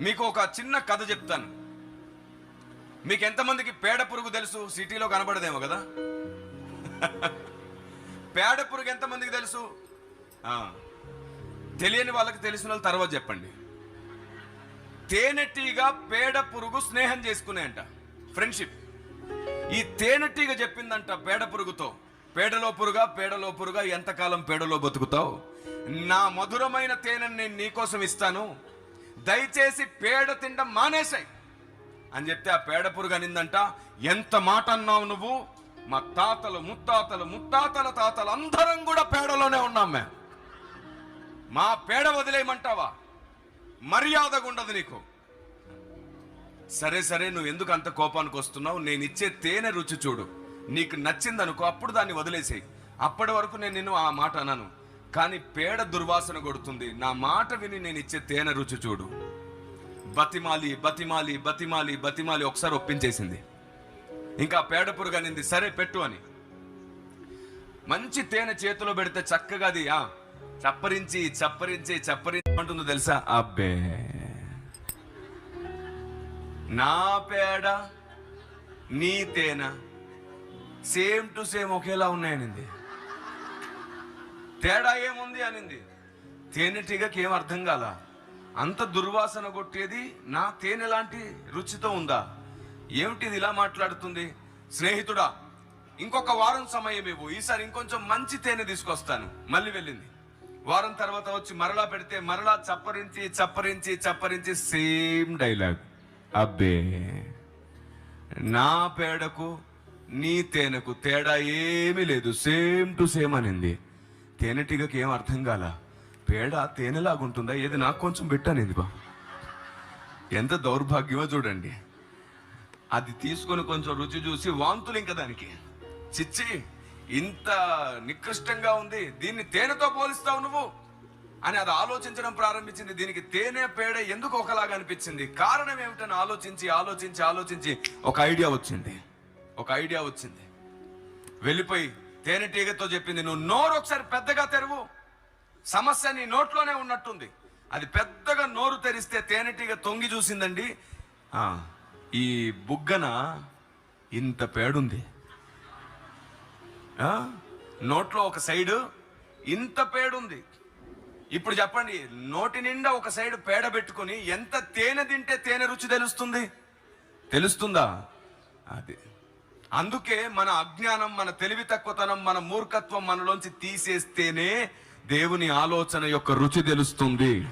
మీకు ఒక చిన్న కథ చెప్తాను. మీకు ఎంతమందికి పేడ పురుగు తెలుసు? సిటీలో కనబడదేమో కదా. పేడ పురుగు ఎంతమందికి తెలుసు? తెలియని వాళ్ళకి తెలిసిన వాళ్ళు తర్వాత చెప్పండి. తేనెటీగ పేడ పురుగు స్నేహం చేసుకునేయంట. ఫ్రెండ్షిప్ ఈ తేనెటీగ చెప్పిందంట పేడ పురుగుతో. పేడలో పురుగా పేడలో పురుగా ఎంతకాలం పేడలో బతుకుతావు? నా మధురమైన తేనెని నేను నీకోసం ఇస్తాను. దయచేసి పేడ తినడం మానేసాయి. అని చెప్తే ఆ పేడ పురుగు అనిందంట ఎంత మాట అన్నావు నువ్వు? మా తాతలు ముత్తాతలు ముత్తాతల తాతలు అందరం కూడా పేడలోనే ఉన్నాం మేము మా పేడ వదిలేయమంటావా? మర్యాదగా ఉండదు నీకు. సరే సరే నువ్వు ఎందుకు అంత కోపానికి వస్తున్నావు? నేను ఇచ్చే తేనె రుచి చూడు. నీకు నచ్చింది అనుకో అప్పుడు దాన్ని వదిలేసేయి. అప్పటి వరకు నేను నిన్ను ఆ మాట అన్నాను కానీ పేడ దుర్వాసన కొడుతుంది. నా మాట విని నేను ఇచ్చే తేనె రుచి చూడు. బతిమాలి బతిమాలి బతిమాలి బతిమాలి ఒకసారి ఒప్పించేసింది. ఇంకా పేడ పురుగనింది. సరే పెట్టు అని. మంచి తేనె చేతిలో పెడితే చక్కగా అది ఆ, చప్పరించి చప్పరించి చప్పరించి అంటుందో తెలుసా? అబ్బే. నా పేడ నీ తేనె సేమ్ టు సేమ్ ఒకేలా ఉన్నాయనింది. తేడా ఏముంది అనింది. తేనెటీగకి ఏం అర్థం కాల? అంత దుర్వాసన కొట్టేది నా తేనె లాంటి రుచితో ఉందా? ఏమిటిది ఇలా మాట్లాడుతుంది? స్నేహితుడా ఇంకొక వారం సమయం ఇవ్వు ఈసారి ఇంకొంచెం మంచి తేనె తీసుకొస్తాను. మళ్ళీ వెళ్ళింది. వారం తర్వాత వచ్చి మరలా పెడితే మరలా చప్పరించి చప్పరించి చప్పరించి సేమ్ డైలాగ్. అబ్బే నా పేడకు నీ తేనెకు తేడా ఏమీ లేదు. సేమ్ టు సేమ్ అనింది. తేనెటీగకి ఏం అర్థం కాల? పేడ తేనెలాగుంటుందా? ఏది నాకు కొంచెం పెట్టానింది బా ఎంత దౌర్భాగ్యమో చూడండి. అది తీసుకొని కొంచెం రుచి చూసి వాంతులు ఇంకా దానికి. చిచ్చి ఇంత నికృష్టంగా ఉంది దీన్ని తేనెతో పోలిస్తావు నువ్వు? అని అది ఆలోచించడం ప్రారంభించింది. దీనికి తేనె పేడ ఎందుకు ఒకలాగా అనిపించింది? కారణం ఏమిటని ఆలోచించి ఆలోచించి ఆలోచించి ఒక ఐడియా వచ్చింది. ఒక ఐడియా వచ్చింది. వెళ్ళిపోయి తేనెటీగతో చెప్పింది నువ్వు నోరు ఒకసారి పెద్దగా తెరువు. సమస్య నీ నోట్లోనే ఉన్నట్టుంది. అది పెద్దగా నోరు తెరిస్తే తేనెటీగ తొంగి చూసిందండి. ఈ బుగ్గన ఇంత పేడుంది. నోట్లో ఒక సైడు ఇంత పేడుంది. ఇప్పుడు చెప్పండి నోటి నిండా ఒక సైడ్ పేడ పెట్టుకొని ఎంత తేనె తింటే తేనె రుచి తెలుస్తుంది? తెలుస్తుందా? అది. అందుకే మన అజ్ఞానం మన తెలివి తక్కువతనం మన మూర్ఖత్వం మనలోంచి తీసేస్తేనే దేవుని ఆలోచన యొక్క రుచి తెలుస్తుంది.